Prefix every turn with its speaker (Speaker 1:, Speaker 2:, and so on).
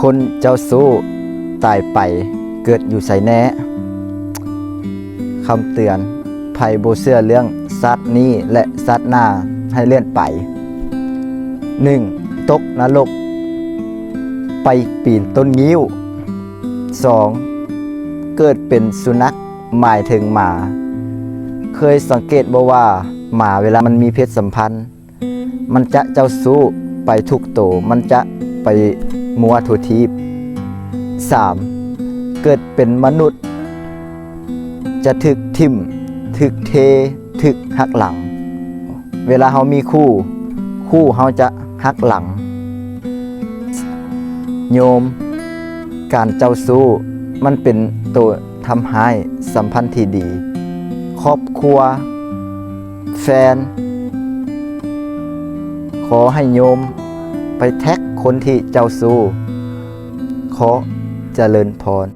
Speaker 1: คนเจ้าสู้ตายไปเกิดอยู่ใส่แน่คำเตือนภัยโบเชื่อเรื่องสัตว์นี้และสัตว์หน้าให้เลื่อนไป 1. ตกนรกไปปีนต้นงิ้ว 2. เกิดเป็นสุนัขหมายถึงหมา เคยสังเกตบ่ว่าหมาเวลามันมีเพศสัมพันธ์ มันจะเจ้าสู้ไปทุกโต มันจะไป มัวทุทีบ 3. เกิดเป็นมนุษย์ จะถึกทิมถึกเท ถึกหักหลัง เวลาเขามีคู่ คู่เขาจะหักหลัง โยม การเจ้าสู้มันเป็นตัวทำให้สัมพันธ์ที่ดี ครอบครัว แฟน ขอให้โยมไปแท็ก คนที่เจ้าสู้ขอเจริญพร